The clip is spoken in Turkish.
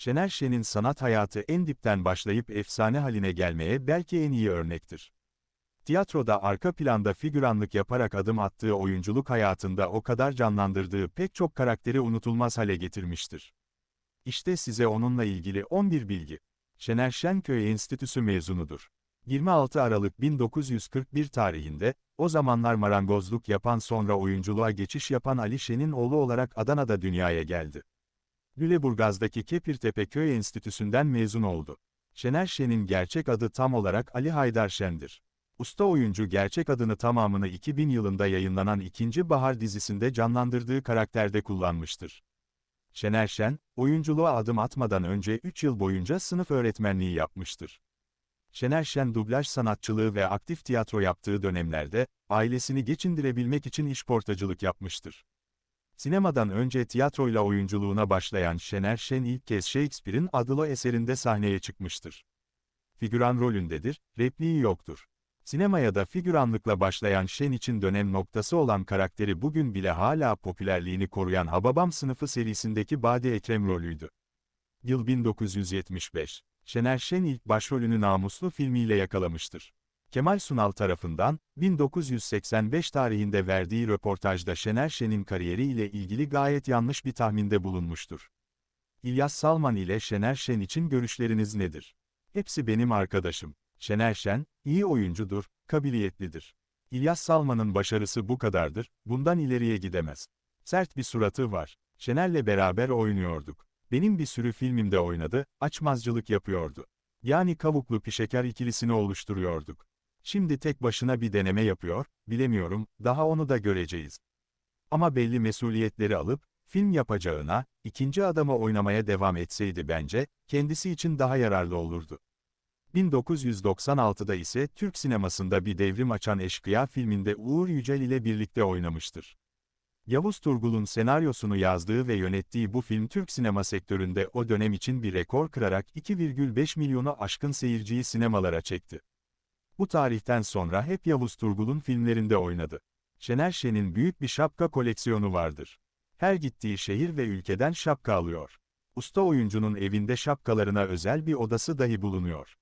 Şener Şen'in sanat hayatı en dipten başlayıp efsane haline gelmeye belki en iyi örnektir. Tiyatroda arka planda figüranlık yaparak adım attığı oyunculuk hayatında o kadar canlandırdığı pek çok karakteri unutulmaz hale getirmiştir. İşte size onunla ilgili 11 bilgi. Şener Şenköy Enstitüsü mezunudur. 26 Aralık 1941 tarihinde, o zamanlar marangozluk yapan sonra oyunculuğa geçiş yapan Ali Şen'in oğlu olarak Adana'da dünyaya geldi. Lüleburgaz'daki Kepirtepe Köy Enstitüsü'nden mezun oldu. Şener Şen'in gerçek adı tam olarak Ali Haydar Şen'dir. Usta oyuncu gerçek adını tamamını 2000 yılında yayınlanan İkinci Bahar dizisinde canlandırdığı karakterde kullanmıştır. Şener Şen, oyunculuğa adım atmadan önce 3 yıl boyunca sınıf öğretmenliği yapmıştır. Şener Şen dublaj sanatçılığı ve aktif tiyatro yaptığı dönemlerde, ailesini geçindirebilmek için işportacılık yapmıştır. Sinemadan önce tiyatroyla oyunculuğuna başlayan Şener Şen ilk kez Shakespeare'in Adilo eserinde sahneye çıkmıştır. Figüran rolündedir, repliği yoktur. Sinemaya da figüranlıkla başlayan Şen için dönem noktası olan karakteri bugün bile hala popülerliğini koruyan Hababam sınıfı serisindeki Bade Ekrem rolüydü. Yıl 1975. Şener Şen ilk başrolünü Namuslu filmiyle yakalamıştır. Kemal Sunal tarafından, 1985 tarihinde verdiği röportajda Şener Şen'in kariyeri ile ilgili gayet yanlış bir tahminde bulunmuştur. İlyas Salman ile Şener Şen için görüşleriniz nedir? Hepsi benim arkadaşım. Şener Şen, iyi oyuncudur, kabiliyetlidir. İlyas Salman'ın başarısı bu kadardır, bundan ileriye gidemez. Sert bir suratı var. Şener'le beraber oynuyorduk. Benim bir sürü filmimde oynadı, açmazcılık yapıyordu. Yani kavuklu pişeker ikilisini oluşturuyorduk. Şimdi tek başına bir deneme yapıyor, bilemiyorum, daha onu da göreceğiz. Ama belli mesuliyetleri alıp, film yapacağına, ikinci adama oynamaya devam etseydi bence, kendisi için daha yararlı olurdu. 1996'da ise Türk sinemasında bir devrim açan Eşkıya filminde Uğur Yücel ile birlikte oynamıştır. Yavuz Turgul'un senaryosunu yazdığı ve yönettiği bu film Türk sinema sektöründe o dönem için bir rekor kırarak 2,5 milyonu aşkın seyirciyi sinemalara çekti. Bu tarihten sonra hep Yavuz Turgul'un filmlerinde oynadı. Şener Şen'in büyük bir şapka koleksiyonu vardır. Her gittiği şehir ve ülkeden şapka alıyor. Usta oyuncunun evinde şapkalarına özel bir odası dahi bulunuyor.